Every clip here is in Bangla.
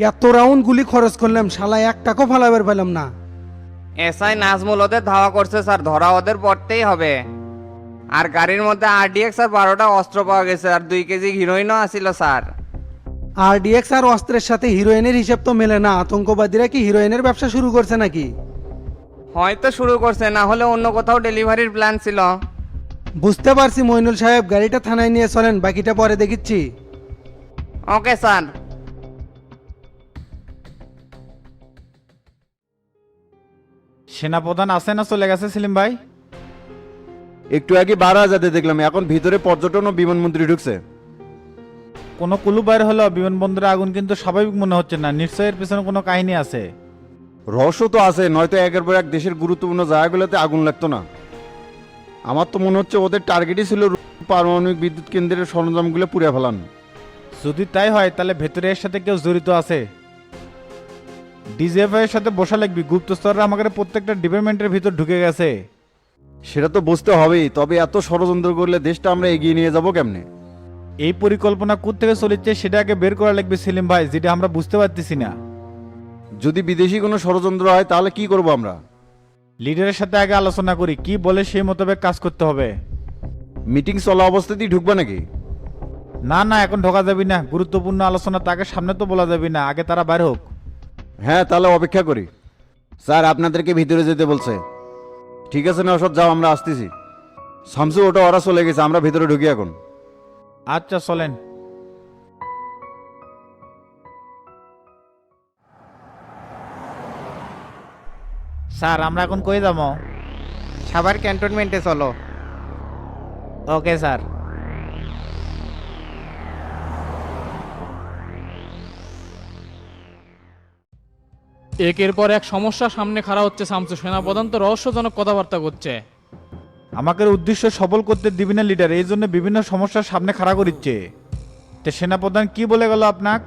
এত রাউন্ড গুলি খরচ করলাম শালা এক টাকাও ফালাবার পেলাম না। এসআই নাজমুল ওদের ধাওয়া করছে স্যার ধরা ওদের পড়তেই হবে। আর গাড়ির মধ্যে আরডিএক্স আর বারোটা অস্ত্র পাওয়া গেছে আর দুই কেজি হিরোইনও আসিল স্যার। আরডিএক্স আর অস্ত্রের সাথে হিরোইনের হিসাব তো মেলে না আতঙ্কবাদীরা কি হিরোইনের ব্যবসা শুরু করছে নাকি? হয়তো শুরু করছে না হলে অন্য কোথাও ডেলিভারির প্ল্যান ছিল। বুঝতে পারছি মইনুল সাহেব গাড়িটা থানায় নিয়ে চলেন বাকিটা পরে দেখিচ্ছি। Okay sir. সেনাপ্রধান আছে না চলে গেছে সেলিম ভাই? একটু আগে বারো হাজারে দেখলাম এখন ভিতরে পর্যটন ও বিমানমন্ত্রী ঢুকছে। কোনো কুলু বাইর হলো বিমানবন্দরে আগুন কিন্তু স্বাভাবিক মনে হচ্ছে না নিশ্চয়ই এর পিছনে কোনো কাহিনী আছে? রহস্য তো আছে নয়তো একের পর এক দেশের গুরুত্বপূর্ণ জায়গাগুলোতে আগুন লাগতো না। আমার তো মনে হচ্ছে ওদের টার্গেটই ছিল পারমাণবিক বিদ্যুৎ কেন্দ্রের সরঞ্জামগুলো পুড়ে ফেলান। যদি তাই হয় তাহলে ভেতরে এর সাথে কেউ জড়িত আছে? ডিজিএফআই এর সাথে বসা লাগবি গুপ্তস্তররা আমাদের প্রত্যেকটা ডিপার্টমেন্টের ভিতর ঢুকে গেছে। সেটা তো বুঝতে হবেই তবে এত ষড়যন্ত্র করলে দেশটা আমরা এগিয়ে নিয়ে যাব কেমনে? এই পরিকল্পনা থেকে চলেছে সেটা আগে বের করা লাগবে সেলিম ভাই যেটা আমরা বুঝতে পারতেছি না। যদি বিদেশি কোনো ষড়যন্ত্র হয় তাহলে কি করব আমরা? লিডারের সাথে আগে আলোচনা করি কি বলে সেই মোতাবেক কাজ করতে হবে। মিটিং চলা অবস্থাতেই ঢুকবা নাকি? না না এখন ঢোকা যাবি না গুরুত্বপূর্ণ আলোচনা তাকে সামনে তো বলা যাবি না আগে তারা বাইর হোক। হ্যাঁ তাহলে অপেক্ষা করি। স্যার আপনাদেরকে ভিতরে যেতে বলছে। ঠিক আছে না ওসব যাও আমরা আসতেছি। শামসু ওটা ওরা চলে গেছে আমরা ভিতরে ঢুকি এখন। আচ্ছা চলেন। স্যার আমরা এখন কই যাব? সাভার ক্যান্টনমেন্টে চলো। Okay sir. একের পর এক সমস্যা সামনে খাড়া হচ্ছে শামসু সেনাপ্রধান তো রহস্যজনক কথাবার্তা করছে। আমাকে উদ্দেশ্য সবল করতে দিবি না লিডার এই জন্য বিভিন্ন সমস্যার সামনে খাড়া করিচ্ছে। তে সেনাপ্রধান কি বলে গেল আপনাক?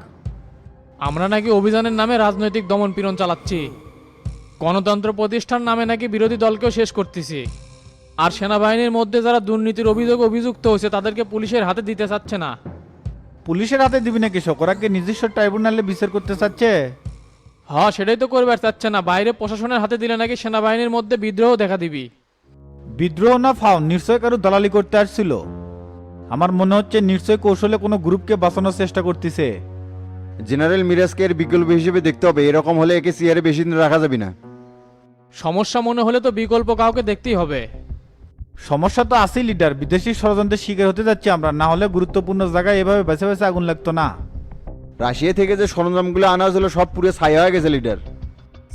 আমরা নাকি অভিযানের নামে রাজনৈতিক দমন পীড়ন চালাচ্ছি। গণতন্ত্র প্রতিষ্ঠার নামে নাকি বিরোধী দলকেও শেষ করতেছি। আর সেনাবাহিনীর মধ্যে যারা দুর্নীতির অভিযোগ অভিযুক্ত হয়েছে তাদেরকে পুলিশের হাতে দিতে চাচ্ছে না। পুলিশের হাতে দিবি না কৃষক ওরা কি নিজস্ব ট্রাইব্যুনালে বিচার করতে চাচ্ছে? হ্যাঁ সেটাই তো করবার চাচ্ছে না। বাইরে প্রশাসনের হাতে দিলে নাকি সেনাবাহিনীর মধ্যে বিদ্রোহ দেখা দিবি। বিদ্রোহ না ফাও নিশ্চয় কারও দালালি করতে আসছিল। আমার মনে হচ্ছে নিশ্চয় কৌশলে কোনো গ্রুপকে বাঁচানোর চেষ্টা করতেছে। জেনারেল মিরাজকে এর বিকল্প হিসেবে দেখতে হবে এরকম হলে একে চেয়ারে বেশি দিন রাখা যাবে না। সমস্যা মনে হলে তো বিকল্প কাউকে দেখতেই হবে। সমস্যা তো আছেই লিডার। বিদেশি ষড়যন্ত্রের শিকার হতে যাচ্ছি আমরা না হলে গুরুত্বপূর্ণ জায়গায় এভাবে বেছে বেছে আগুন লাগতো না। রাশিয়া থেকে যে সরঞ্জামগুলো আনা হয়েছিল সব পুরো ছাই হয়ে গেছে লিডার।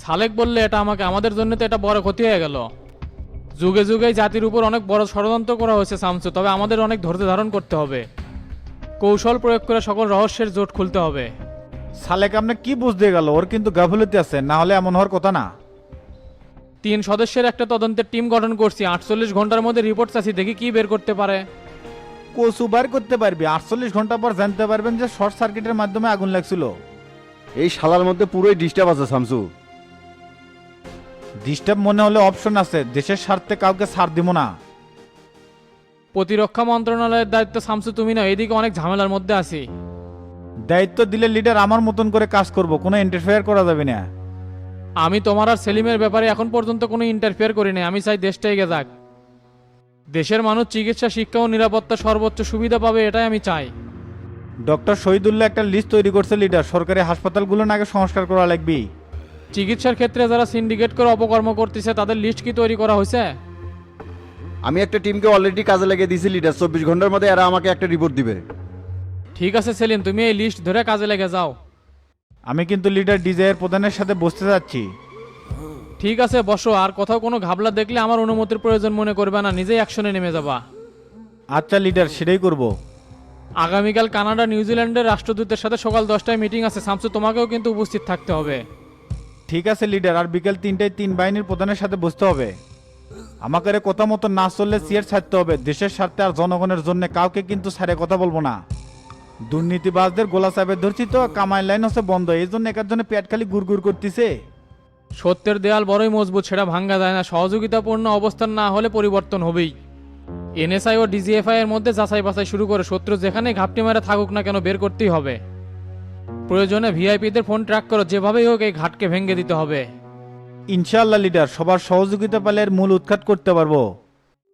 সালেক বললে এটা আমাকে আমাদের জন্য তো এটা বড় ক্ষতি হয়ে গেল। যুগে যুগে জাতির উপর অনেক বড় ষড়যন্ত্র করা হয়েছে সামসু তবে আমাদের অনেক ধৈর্য ধারণ করতে হবে। কৌশল প্রয়োগ করে সকল রহস্যের জোট খুলতে হবে। সালেক আপনি কি বুঝতে গেল? ওর কিন্তু গাফলতি আছে না হলে এমন হওয়ার কথা না। তিন সদস্যের একটা তদন্তের টিম গঠন করছি। আটচল্লিশ ঘণ্টার মধ্যে রিপোর্ট চাচ্ছি দেখি কি বের করতে পারে। কচু বার করতে পারবি আটচল্লিশ ঘণ্টা পর জানতে পারবেন যে শর্ট সার্কিটের মাধ্যমে আগুন লাগছিল। এই শালার মধ্যে পুরোই ডিস্টার্ব আছে শামসু। ডিস্টার্ব মনে হলে অপশন আছে দেশের স্বার্থে কাউকে ছাড় দিব না। প্রতিরক্ষা মন্ত্রণালয়ের দায়িত্ব সামসু তুমি না এদিকে অনেক ঝামেলার মধ্যে আছি। দায়িত্ব দিলে লিডার আমার মতন করে কাজ করব কোনো ইন্টারফেয়ার করা যাবে না। আমি তোমার আর সেলিমের ব্যাপারে এখন পর্যন্ত কোনো ইন্টারফেয়ার করিনি আমি চাই দেশটা এগিয়ে যাক। দেশের মানুষ চিকিৎসা শিক্ষা ও নিরাপত্তা সর্বোচ্চ সুবিধা পাবে এটাই আমি চাই। ডক্টর শহীদুল্লাহ একটা লিস্ট তৈরি করছে লিডার সরকারি হাসপাতালগুলো নাকি সংস্কার করা লাগবে? চিকিৎসার ক্ষেত্রে যারা সিন্ডিকেট করে অপকর্ম করতেছে তাদের লিস্ট কি তৈরি করা হয়েছে? আমি একটা টিমকে অলরেডি কাজে লাগিয়ে দিয়েছি লিডার চব্বিশ ঘণ্টার মধ্যে এরা আমাকে একটা রিপোর্ট দিবে। ঠিক আছে সেলিম তুমি এই লিস্ট ধরে কাজে লেগে যাও। আমি কিন্তু লিডার ডিজাইয়ের প্রধানের সাথে বসতে যাচ্ছি। ঠিক আছে বসো আর কোথাও কোনো ঘাবলা দেখলে আমার অনুমতির প্রয়োজন মনে করবে না নিজেই অ্যাকশনে নেমে যাবা। আচ্ছা লিডার সেটাই করব। আগামীকাল কানাডা নিউজিল্যান্ডের রাষ্ট্রদূতের সাথে সকাল দশটায় মিটিং আছে। শামসু তোমাকেও কিন্তু উপস্থিত থাকতে হবে। ঠিক আছে লিডার আর বিকেল তিনটায় তিন বাহিনীর প্রধানের সাথে বসতে হবে। আমাকে রে কথা মতো না চললে সিয়ার ছাড়তে হবে। দেশের স্বার্থে আর জনগণের জন্য কাউকে কিন্তু ছাড়ে কথা বলব না। দুর্নীতিবাজদের গোলা চাপে ধরছি তো কামাই লাইন হচ্ছে বন্ধ। এই জন্য একার জন্য পেট খালি গুড় করতেছে। সত্যের দেয়াল বড়ই মজবুত সেটা ভাঙ্গা যায় না। সহযোগিতাপূর্ণ অবস্থান না হলে পরিবর্তন হবেই। এনএসআই ও ডিজিএফআই এর মধ্যে যাচাই বাছাই শুরু করে শত্রু যেখানে ঘাপটি মেরে থাকুক না কেন বের করতেই হবে। প্রয়োজনে ভিআইপিদের ফোন ট্র্যাক করো যেভাবেই হোক এই ঘাটকে ভেঙে দিতে হবে। ইনশাল্লাহ লিডার সবার সহযোগিতা পেলে এর মূল উৎখাত করতে পারব।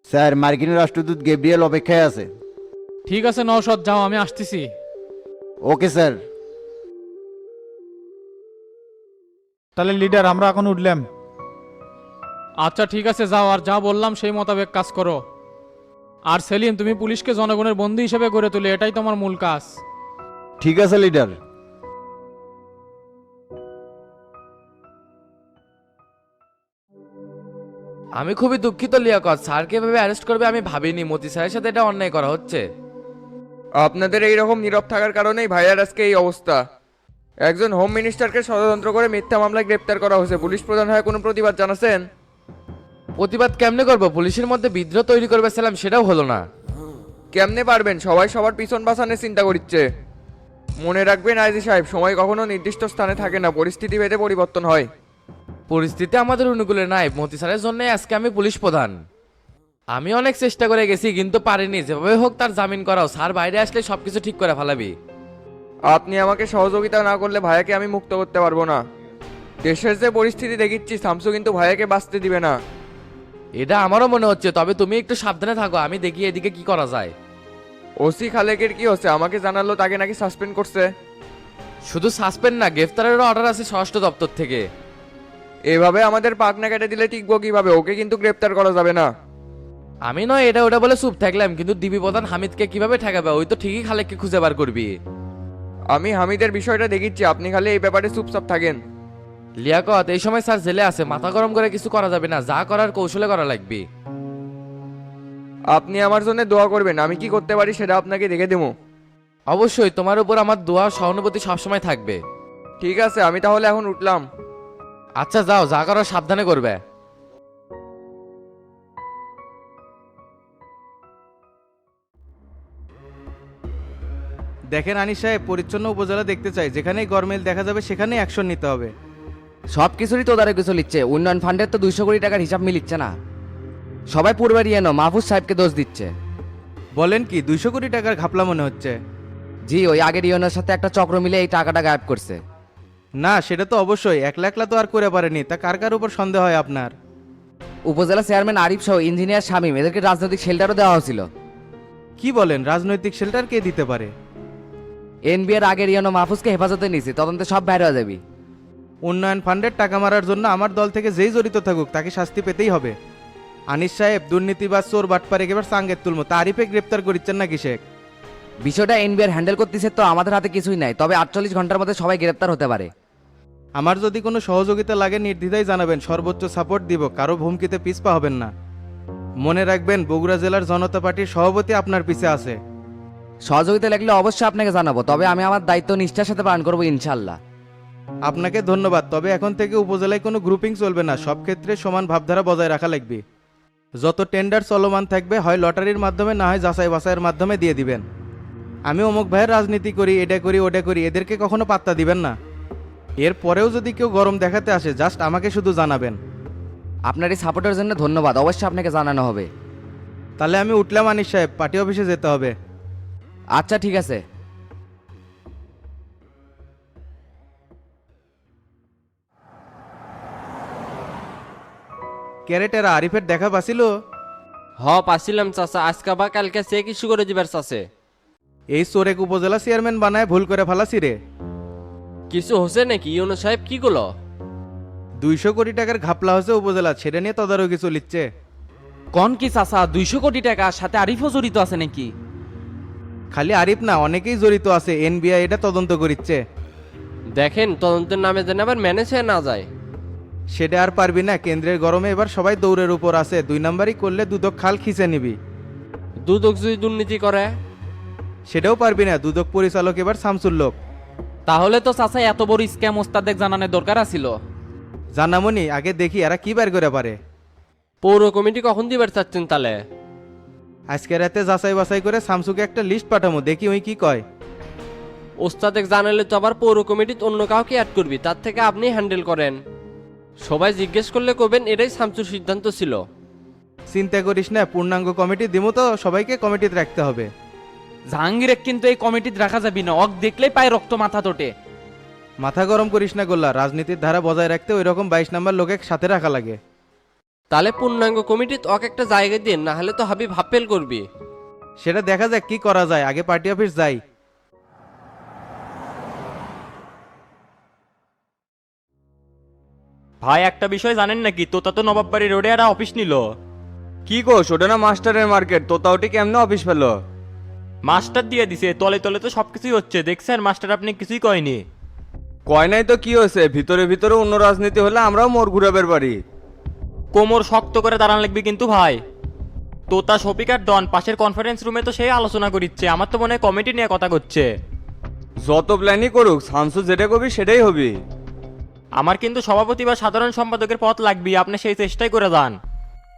স্যার মার্কিন রাষ্ট্রদূত গেব্রিয়েল অপেক্ষায় আছে। ঠিক আছে নওশদ যাও আমি আসতেছি। Okay sir. তাহলে লিডার আমরা এখন উঠলাম। আচ্ছা ঠিক আছে যাও আর যা বললাম সেই মোতাবেক কাজ করো। আর সেলিম তুমি পুলিশকে জনগণের বন্ধু হিসেবে গড়ে তুলে এটাই তোমার মূল কাজ। ঠিক আছে লিডার আমি খুবই দুঃখিত লিয়াকত। স্যারকে এভাবে অ্যারেস্ট করবে আমি ভাবিনি। মতি স্যারের সাথে এটা অন্যায় করা হচ্ছে। আপনাদের এই রকম নীরব থাকার কারণেই ভাইয়ার আজকে এই অবস্থা। একজন হোম মিনিস্টারকে ষড়যন্ত্র করে মিথ্যা মামলায় গ্রেপ্তার করা হয়েছে। পুলিশ প্রধান হয়ে কোনো প্রতিবাদ জানাছেন প্রতিবাদ কেমনে করব? পুলিশের মধ্যে বিদ্রোহ তৈরি করবে সালাম সেটাও হলো না। কেমনে পারবেন? সবাই সবার পিছন বাসানের চিন্তা করছে। মনে রাখবেন আইজি সাহেব সময় কখনো নির্দিষ্ট স্থানে থাকে না পরিস্থিতি ভেদে পরিবর্তন হয়। পরিস্থিতি আমাদের অনুকূলে নাই। মতি স্যারের জন্য আজকে আমি পুলিশ প্রধান। আমি অনেক চেষ্টা করে গেছি কিন্তু পারিনি। যেভাবে হোক তার জামিন করাও। স্যার বাইরে আসলে সবকিছু ঠিক করে ফেলাবি। আপনি আমাকে সহযোগিতা না করলে ভাইয়াকে আমি মুক্ত করতে পারব না। দেশের যে পরিস্থিতি দেখিচ্ছি শামসু কিন্তু ভাইয়াকে বাঁচতে দিবে না। এটা আমারও মনে হচ্ছে তবে তুমি একটু সাবধানে থাকো আমি দেখি এদিকে কি করা যায়। ওসি খালেকের কি হচ্ছে? আমাকে জানালো তাকে নাকি সাসপেন্ড করছে। শুধু সাসপেন্ড না গ্রেফতারেরও অর্ডার আছে স্বরাষ্ট্র দপ্তর থেকে। এভাবে আমাদের পাকনা কেটে দিলে টিকবো কীভাবে? ওকে কিন্তু গ্রেপ্তার করা যাবে না। আমি নয় এটা ওটা বলে চুপ থাকলাম কিন্তু দিবি প্রধান হামিদকে কীভাবে ঠেকাবে? ওই তো ঠিকই খালেককে খুঁজে বার করবি। আমি হামিদের বিষয়টা দেখিচ্ছি আপনি খালি এই ব্যাপারে চুপচাপ থাকেন। লিয়াকত এই সময় স্যার জেলে আছে মাথা গরম করে কিছু করা যাবে না যা করার কৌশলে করা লাগবে। আপনি আমার জন্য দোয়া করবেন আমি কি করতে পারি সেটা আপনাকে দেখে দেবো। অবশ্যই তোমার উপর আমার দোয়া সহানুভূতি সবসময় থাকবে। ঠিক আছে আমি তাহলে এখন উঠলাম। আচ্ছা যাও যা করার সাবধানে করবে। দেখেন আনিস সাহেব পরিচ্ছন্ন উপজেলা দেখতে চাই। যেখানেই গরমেল দেখা যাবে সেখানেই অ্যাকশন নিতে হবে। সব কিছুরই তোদারে কিছু লিখছে উন্নয়ন ফান্ডের তো দুইশো কোটি টাকার হিসাব মিলিচ্ছে না। সবাই পূর্বের ইয়েনো মাহফুজ সাহেবকে দোষ দিচ্ছে। বলেন কি দুইশো কোটি টাকার ঘাপলা মনে হচ্ছে? জি ওই আগের ইয়নের সাথে একটা চক্র মিলে এই টাকাটা গায়েব করছে। না সেটা তো অবশ্যই। একলা একলা তো আর করে পারেনি। তা কার কার উপর সন্দেহ হয় আপনার? উপজেলা চেয়ারম্যান আরিফ সহ ইঞ্জিনিয়ার শামীম এদেরকে রাজনৈতিক শেল্টারও দেওয়া হয়েছিল। কি বলেন? রাজনৈতিক শেল্টার কে দিতে পারে? এনবিআর আগের ইয়নো মাহফুজকে হেফাজতে নিয়েছি তদন্তে সব বাইরে হয়ে যাবি। উন্নয়ন ফান্ডের টাকা মারার জন্য আমার দল থেকে যেই জড়িত থাকুক তাকে শাস্তি পেতেই হবে। আনিস সাহেব দুর্নীতিবাজ চোর বাটপার একেবারে সাঙ্গের তুলমো তারিফে গ্রেপ্তার করিচ্ছেন না কিসেক বিষয়টা এনবিআর হ্যান্ডেল করতেছে তো আমাদের হাতে কিছুই নাই তবে আটচল্লিশ ঘণ্টার মধ্যে সবাই গ্রেপ্তার হতে পারে। আমার যদি কোনো সহযোগিতা লাগে নির্দ্বিধায় জানাবেন সর্বোচ্চ সাপোর্ট দিব কারও ভূমকিতে পিছপা হবেন না। মনে রাখবেন বগুড়া জেলার জনতা পার্টির সভাপতি আপনার পিছে আছে। সহযোগিতা লাগলে অবশ্যই আপনাকে জানাব তবে আমি আমার দায়িত্ব নিষ্ঠার সাথে পালন করব ইনশাল্লাহ আপনাকে ধন্যবাদ তবে এখন থেকে উপজেলায় কোনো গ্রুপিং চলবে না সব ক্ষেত্রে সমান ভাবধারা বজায় রাখা লাগবে। যত টেন্ডার চলমান থাকবে হয় লটারির মাধ্যমে না হয় যাচাই বাছাইয়ের মাধ্যমে দিয়ে দিবেন। আমি অমুক ভাইয়ের রাজনীতি করি এটা করি ওটা করি এদেরকে কখনো পাত্তা দিবেন না। এর পরেও যদি কেউ গরম দেখাতে আসে জাস্ট আমাকে শুধু জানাবেন। আপনার এই সাপোর্টের জন্য ধন্যবাদ অবশ্যই আপনাকে জানানো হবে। তাহলে আমি উঠলাম আনিস সাহেব পার্টি অফিসে যেতে হবে। আচ্ছা ঠিক আছে। ক্যারেটেরা আরিফের দেখা পাছিল হ পাছিলাম চাচা। আজকে বা কালকে সে কিছু করে দিবার চাচে? এই সোরেক উপজেলা চেয়ারম্যান বানায় ভুল করে ফালাসি রে। কিছু হচ্ছে নাকি? ইউনো সাহেব কি করল দুইশো কোটি টাকার ঘাপলা হয়েছে উপজেলা ছেড়ে নিয়ে তদারকি চলিচ্ছে। কন কি চাচা? দুইশো কোটি টাকা সাথে আরিফও জড়িত আছে নাকি? খালি আরিফ না অনেকেই জড়িত আছে এনবিআই এটা তদন্ত করিচ্ছে। দেখেন তদন্তের নামে যেন আবার ম্যানেজ হয়ে না যায়। সেটা আর পারবি না কেন্দ্রের গরমে এবার সবাই দৌড়ের উপর আছে দুই নাম্বারই করলে দুদক খাল খিচে নিবি। দুদক যদি দুর্নীতি করে? সেটাও পারবি না দুদক পরিচালক এবার শামসুর লোক। তাহলে তো চাচা এত বড় স্ক্যাম ওস্তাদেক জানানোর দরকার আছিল। জানামনি আগে দেখি এরা কি বার করে পারে। পৌর কমিটি কখন দিবার চাচ্ছেন তাহলে? আজকে রাতে যাচাই বাছাই করে শামসুকে একটা লিস্ট পাঠামো দেখি ওই কি কয়। ওস্তাদেক জানালে তো আবার পৌর কমিটিতে অন্য কাউকে অ্যাড করবি তার থেকে আপনি হ্যান্ডেল করেন। সবাই জিজ্ঞেস করলে কবেন এটাই শামসুর সিদ্ধান্ত ছিল। চিন্তা করিস না পূর্ণাঙ্গ কমিটি দিমো তো সবাইকে কমিটিতে রাখতে হবে। জাহাঙ্গীরের কিন্তু এই কমিটিতে রাখা যাবি না অক দেখলেই পায় রক্ত মাথা তোটে। মাথা গরম করিস না গোল্লা রাজনীতির ধারা বজায় রাখতে ওই রকম বাইশ নাম্বার লোকের সাথে রাখা লাগে। তাহলে পূর্ণাঙ্গ কমিটি অক একটা জায়গা দিন না হলে তো হাবিব হাফেল করবি। সেটা দেখা যাক কি করা যায় আগে পার্টি অফিস যাই। ভাই একটা বিষয় জানেন নাকি? তোতা তো নবাববাড়ি রোডে আর অফিস নিল। কি গো ওটা না মাস্টারের মার্কেট? তোতাওটি কেমনে অফিস পেল। মাস্টার দিয়ে দিছে তলে তলে তো সবকিছুই হচ্ছে। দেখছেন মাস্টার আপনি কিছুই কয়নি। কয় নাই তো কি হয়েছে? ভিতরে ভিতরে অন্য রাজনীতি হলে আমরাও মোর ঘুরাবের পারি কোমর শক্ত করে দাঁড়ান লাগবে কিন্তু ভাই। তোতা শফিক আর ডন পাশের কনফারেন্স রুমে তো সেই আলোচনা করিচ্ছে আমার তো মনে হয় কমিটি নিয়ে কথা করছে। যত প্ল্যানই করুক শামসু যেটা করবি সেটাই হবি। আমার কিন্তু সভাপতি বা সাধারণ সম্পাদকের পথ লাগবে আপনি সেই চেষ্টাই করে যান।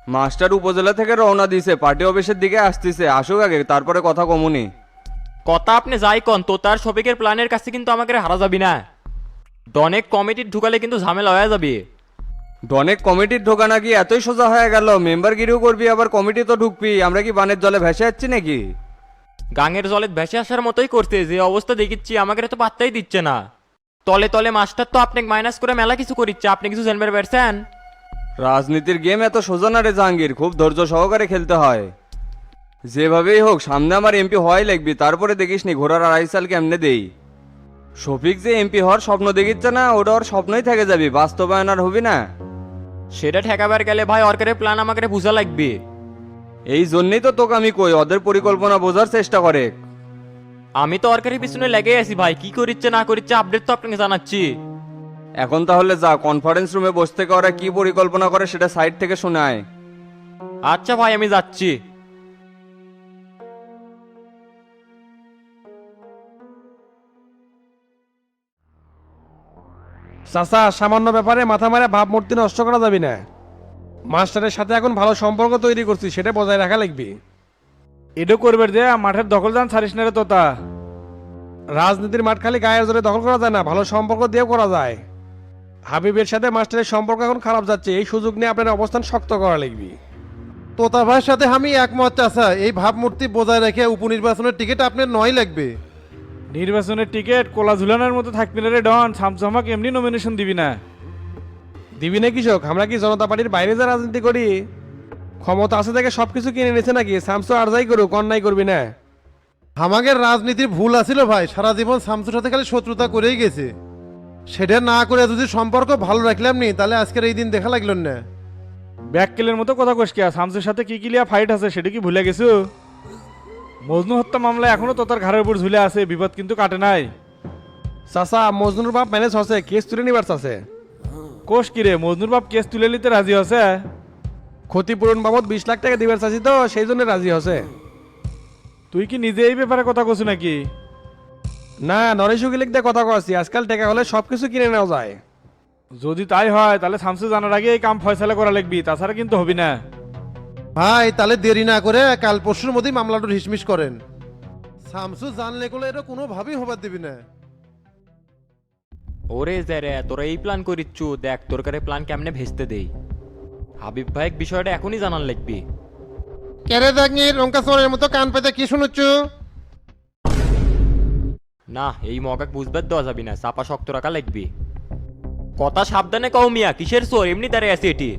মাস্টার উপজেলা থেকে রওনা দিছে পার্টি অফিসের দিকে আসতেছে আসুক আগে তারপরে কথা কমুনি। কথা আপনি যাই কন তোতার শফিকের প্ল্যানের কাছে কিন্তু আমাকে হারা যাবি না। ডনেক কমিটির ঢুকালে কিন্তু ঝামেলা হয়ে যাবে। ডনেক কমিটির ঢোকা নাকি এতই সোজা হয়ে গেল। মেম্বার গিরিও করবি আবার কমিটি তো ঢুকবি। আমরা কি বানের জলে ভেসে যাচ্ছি নাকি? গাঙের জলে ভেসে আসার মতোই করতে যে অবস্থা দেখিচ্ছি আমাকে তো পাত্তাই দিচ্ছে না। তলে তলে মাস্টার তো আপনি মাইনাস করে মেলা কিছু করিচ্ছে। আপনি কিছু জানবার পারছেন? রাজনীতির গেম এত সোজা না রে জাহাঙ্গীর। খুব ধৈর্য সহকারে খেলতে হয়। যেভাবেই হোক সামনে আমার এমপি হওয়াই লাগবি। তারপরে দেখিস নি ঘোড়ার আড়াই সাল কেমনে দেই। শফিক যে এমপি হওয়ার স্বপ্ন দেখিচ্ছে না ওটা ওর স্বপ্নই থেকে যাবি। বাস্তবায়ন আর হবি না। সেটা ঠেকাবার গেলে ভাই অর্কারের প্ল্যান আমাকে বুঝা লাগবে। এই জন্যই তো তোকে আমি কই ওদের পরিকল্পনা বোঝার চেষ্টা করে। আমি তো অর্কারের পিছনে লেগে আছি ভাই কি করিচ্ছে না করিচ্ছে আপডেট তো আপনাকে জানাচ্ছি। এখন তাহলে যা কনফারেন্স রুমে বসতে থেকে ওরা কি পরিকল্পনা করে সেটা সাইড থেকে শোনায় আচ্ছা ভাই আমি যাচ্ছি। চাচা সামান্য ব্যাপারে মাথা মারে ভাবমূর্তি নষ্ট করা যাবে না। মাস্টারের সাথে এখন ভালো সম্পর্ক তৈরি করছি সেটা বজায় রাখা লাগবে। এডো করবে যে মাঠের দখল যান ছাড়িস না রে তোতা রাজনীতির মাঠ খালি গায়ের জোরে দখল করা যায় না ভালো সম্পর্ক দিয়েও করা যায়। হাবিবের সাথে মাস্টারের সম্পর্ক এখন খারাপ যাচ্ছে এই সুযোগ নিয়ে আপনার অবস্থান শক্ত করা লাগবে। তোতা ভাইয়ের সাথে আমি একমত চাচা। এই ভাবমূর্তি বজায় রেখে উপনির্বাচনের টিকিট আপনার নয় লাগবে। নির্বাচনের টিকিট কোলা ঝুলানোর মতো থাকবি না রে ডন। সামসামাক এমনি নমিনেশন দিবি না। দিবি না কৃষক আমরা কি জনতা পার্টির বাইরে যা রাজনীতি করি? ক্ষমতা আছে থেকে সবকিছু কিনে নিছে নাকি? সামসু আর যাই করুক অন্যায় করবি না। আমাদের রাজনীতির ভুল আছিল ভাই সারা জীবন শামসুর সাথে খালি শত্রুতা করেই গেছে। সেটা না করে যদি সম্পর্ক ভালো রাখলাম নি তাহলে আজকের এই দিন দেখা লাগল না। ব্যাককেলের মতো কথা কসকিয়া শামসুর সাথে কি কিলিয়া ফাইট আছে সেটা কি ভুলে গেছো? মজনু হত্যা মামলা এখনও তোতার ঘাড়ের উপর ঝুলে আছে বিপদ কিন্তু কাটে নাই। চাচা মজনুর বাপ ম্যানেজ হচ্ছে কেস তুলে নিবার আছে কোষ কিরে মজনুর বাপ কেস তুলে নিতে রাজি আছে ক্ষতিপূরণ বাবদ বিশ লাখ টাকা দিবার চাচ্ছি তো সেই জন্য রাজি হচ্ছে। তুই কি নিজে এই ব্যাপারে কথা কছু নাকি? না নরেশ উকিলিক দিয়ে কথা কছি আজকাল টাকা হলে সব কিছু কিনে নেওয়া যায়। যদি তাই হয় তাহলে শামসু জানার আগে এই কাম ফয়সালা করা লাগবি তাছাড়া কিন্তু হবি না। ভাই তাহলে দেরি না করে কাল পরশুর মধ্যেই মামলাটা হিসমিস করেন। শামসু জানলে কোলে এটা কোনোভাবেই হবার দিবি না। ওরে রে তোরা এই প্ল্যান করিচ্ছু দেখ তোর কারে প্ল্যান কেমনে ভেস্তে দেই। হাবিব ভাই বিষয়টা এখনই জানান লাগবি। কেরে দেখনি লঙ্কা চোরের মতো কান পেতে কি শুনুচ্ছ? না এই মগাক বুঝবার দেওয়া যাবি না চাপা শক্ত রাখা লাগবি। কথা সাবধানে কও মিয়া কিসের চোর? এমনি দাঁড়িয়ে আছে এটি।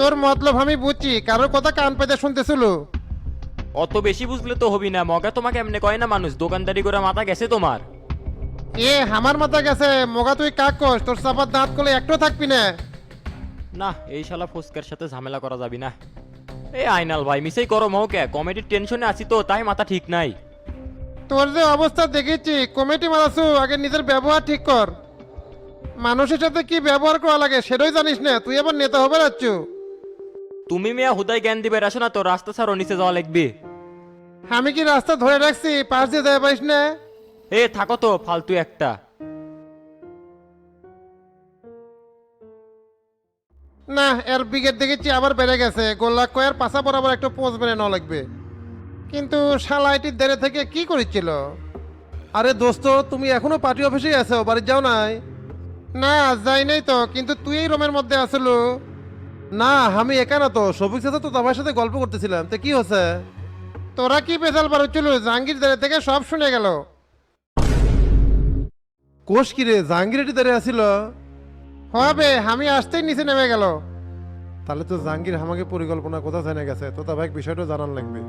তোর মতলব আমি বুঝছি কারোর কথা কান পেতে শুনতেছিল। অত বেশি বুঝলে তো হবি না মগা তোমাকে এমনি কয় না মানুষ দোকানদারি করে মাথা গেছে তোমার। এ আমার মাথা গেছে মগা তুই কাক কস তোর চাপার দাঁত করলে একটু থাকবি না। না এই শালা ফুসকার সাথে ঝামেলা করা যাবি না। এই আইনাল ভাই মিসেই করো মৌকে কমেডির টেনশনে আছি তো তাই মাথা ঠিক নাই। তোর যে অবস্থা দেখেছি কমিটি মারাছু আগে নিজের ব্যবহার ঠিক কর। মানুষের সাথে কি ব্যবহার করা লাগে সেটাই জানিস না তুই আবার নেতা হবে যাচ্ছ তুমি মিয়া হুদাই জ্ঞান দিবে আসো না তো রাস্তা ছাড়ো নিচে যাওয়া লাগবে। আমি কি রাস্তা ধরে রাখছি? পাশ দিয়ে যাই পারিস না? এ থাকো তো ফালতু একটা। না এর বিগেট দেখেছি আবার বেড়ে গেছে। গোল্লা কয়ার পাশা বরাবর একটা পোজ বেড়ে ন লাগবে। কিন্তু শালা এটি দেরে থেকে কি করেছিল? আরে দোস্ত তুমি এখনও পার্টি অফিসেই আছো বাড়ি যাও নাই? না যাই নাই তো কিন্তু তুই এই রুমের মধ্যে আসলো না, আমি একা না তো। সবিক সাথে তো তোমার সাথে গল্প করতেছিলাম। তো কি হচ্ছে তোরা কি পেশাল পারছিল জাহাঙ্গীর দেরে থেকে সব শুনে গেল। কোষ কি রে? জাহাঙ্গীর এটি দাঁড়িয়ে আসিল হবে, আমি আসতেই নিচে নেমে গেল। তাহলে তো জাহাঙ্গীর আমাকে পরিকল্পনা কোথা জেনে গেছে? তো তা ভাই বিষয়টা জানার লাগবে।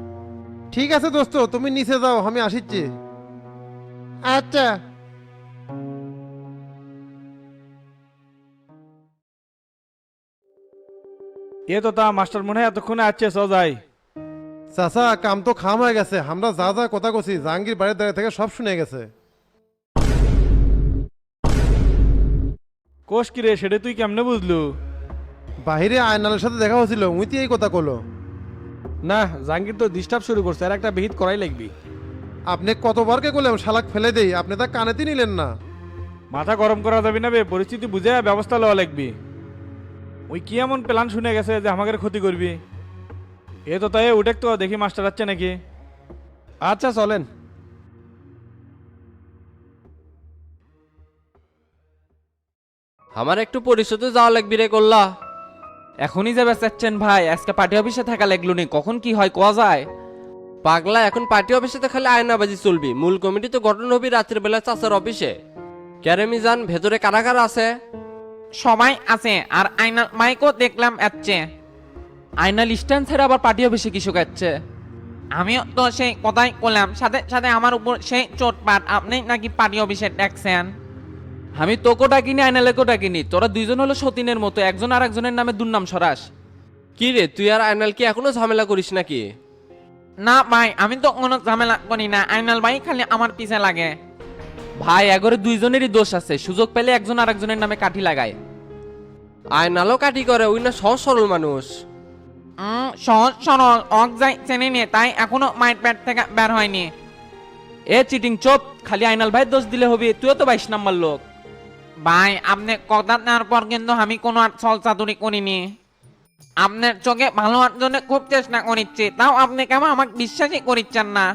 ঠিক আছে দোস্ত, তুমি নিচে যাও, আমি আসিচ্ছি। আচ্ছা। এ তো তা মাস্টার মনে হয় এতক্ষণে আসছে চ যাই। চাচা কাম তো খাম হয়ে গেছে। আমরা যা যা কথা কছি জাহাঙ্গীর বাড়ির দাঁড়িয়ে থেকে সব শুনে গেছে। কোষ কি রে সেটা তুই কেমনে বুঝলু? বাহিরে আয়নালের সাথে দেখা হয়েছিল উইতি এই কথা কলো না জাহাঙ্গীর তো ডিস্টার্ব শুরু করছে আর একটা বিহিত করাই লাগবি। আপনি কতবারকে করলাম শালাক ফেলে দেই আপনি তা কানেতে নিলেন না। মাথা গরম করা যাবে না বে পরিস্থিতি বুঝে ব্যবস্থা লওয়া লাগবি। ওই কি এমন প্ল্যান শুনে গেছে যে আমাকে ক্ষতি করবি? এ তো তাই উঠে তো দেখি মাস্টার যাচ্ছে নাকি। আচ্ছা চলেন। আমার একটু পরিশোধে যাওয়া লাগবি রে করলা এখনই যাবে চাচ্ছেন ভাই আজকে পার্টি অফিসে থাকা লাগল নি কখন কি হয় কোয়া যায়? পাগলা এখন পার্টি অফিসে তো খালি আয়নাবাজি চলবি মূল কমিটি তো গঠন হবি রাতের বেলা চাচার অফিসে। ক্যারেমি যান ভেতরে কারা কারা আছে? সবাই আছে আর আইনাল মাইকও দেখলাম যাচ্ছে আইনাল স্ট্যান্ড ছেড়ে আবার পার্টি অফিসে কি শুকাচ্ছে? আমিও তো সেই কথাই করলাম সাথে সাথে আমার উপর সেই চোটপাট আপনি নাকি পার্টি অফিসে দেখছেন আমি তোকে ডাকিনি আইনালেকেও ডাকিনি তোরা দুইজন হলো সতীনের মতো একজন আর একজনের নামে দুর্নাম সরাস। কি রে তুই আর আয়নাল কি এখনও ঝামেলা করিস নাকি? না ভাই আমি তো কোনো ঝামেলা করি না আইনাল ভাই খালি আমার পিছে লাগে। ভাই এগরে দুইজনেরই দোষ আছে। সুযোগ পেলে একজন আর একজনের নামে কাঠি লাগায়। আয়নালও কাঠি করে ওই না সহজ সরল মানুষ। সহজ সরল অক যাই চেনে নিয়ে তাই এখনও মাইট প্যাট থেকে বের হয়নি। এ চিটিং চোপ খালি আইনাল ভাই দোষ দিলে হবে তুইও তো বাইশ নাম্বার লোক। ভাই আপনি কথা নেওয়ার পর কিন্তু আমি কোনো আর ছল চাতুরি করিনি। আপনার চোখে ভালো হওয়ার জন্য খুব চেষ্টা করিচ্ছি তাও আপনি কেমন আমাকে বিশ্বাসই করিচ্ছেন না?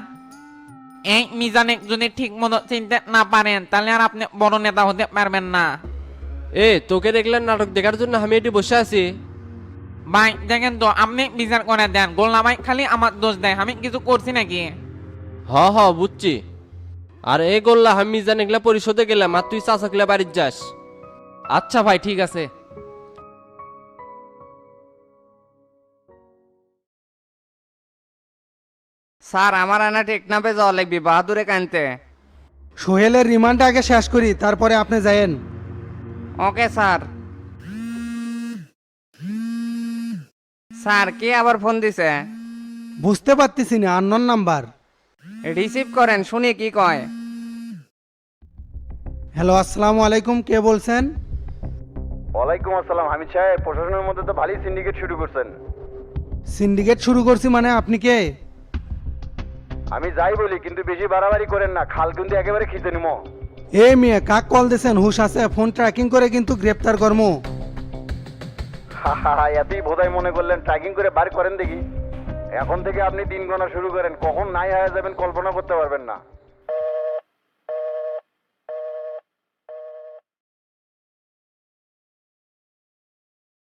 এই মিজানে যদি ঠিক মতো চিনতে না পারেন তাহলে আর আপনি বড় নেতা হতে পারবেন না। এ তোকে দেখলেন নাটক দেখার জন্য আমি এটি বসে আছি। ভাই দেখেন তো আপনি বিচার করে দেন। গোল্লা ভাই খালি আমার দোষ দেয় আমি কিছু করছি নাকি? হ হ বুঝছি। আর এই গোল্লা আমি জান এগুলা পরিশোধে গেলাম আর তুই চাচাকলে বাড়ির যাস। আচ্ছা ভাই ঠিক আছে। স্যার আমার আনা টেকনাপে যাওয়া লাগবে বাহাদুরে কানতে। সোহেলের রিমান্ড আগে শেষ করি তারপরে আপনি যায়েন। Okay sir. স্যার কে আবার ফোন দিছে? বুঝতে পারতেছি না আননোন নাম্বার। রিসিভ করেন শুনি কি কয়। হ্যালো আসসালামু আলাইকুম কে বলছেন? ওয়ালাইকুম আসসালাম হামিদ সাহেব প্রশাসনের মধ্যে তো ভালোই সিন্ডিকেট শুরু করছেন। সিন্ডিকেট শুরু করছি মানে আপনি কে? আমি যাই বলি কিন্তু বেশি বাড়াবাড়ি করেন না। খাল কিন্তু একেবারে খিচে নিমো। এই মেয়ে কাক কল দিয়েছেন হুশ আছে ফোন ট্র্যাকিং করে কিন্তু গ্রেপ্তার কর্ম। এতই বোধহয় মনে করলেন ট্র্যাকিং করে বার করেন দেখি। এখন থেকে আপনি দিন গণা শুরু করেন কখন নাই হয়ে যাবেন কল্পনা করতে পারবেন না।